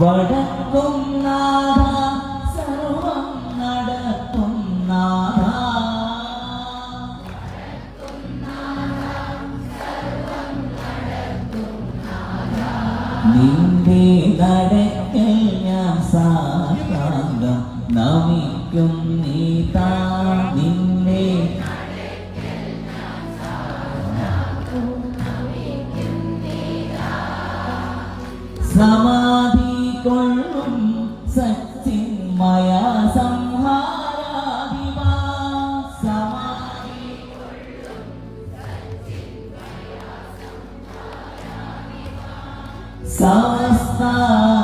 വടക്കും നാഥ സർവം നടത്തും നാഥ നിന്റെ നടക്കൽ ഞാൻ സാഷ്ടാംഗം നമിക്കും നീതാ നിന്നെ. സമാധി കൊള്ളും സച്ചിന്മയ സംഹാരാധിവാ സമാധി സമസ്താപരാധവും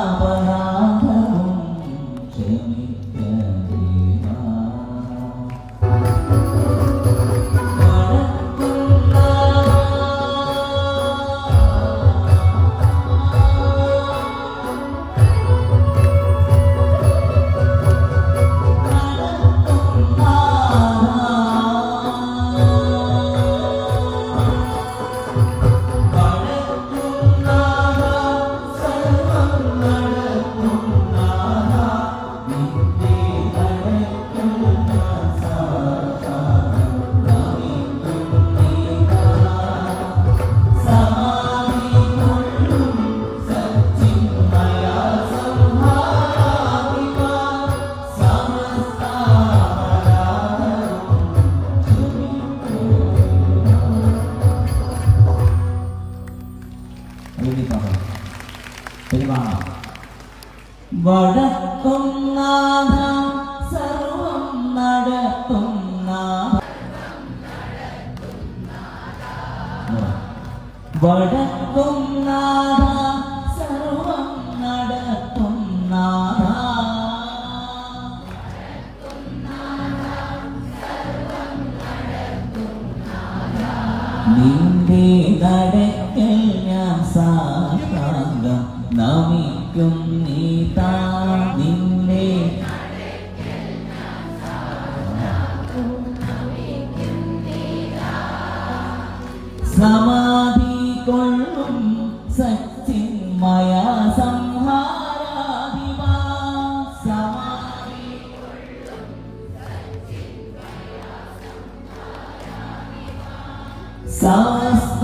വടക്കും നാഥ സർവം നടത്തും നാഥ. വടക്കും നാഥ സർവം നടത്തും നാഥ. നിന്റെ നടക്കൽ ഞാൻ സാഷ്ടാംഗം നമിക്കും നീതാ നിന്നെ. സമാധി കൊള്ളും സച്ചിന്മയ സംഹാരാധിവാ സമാധി സമസ്ത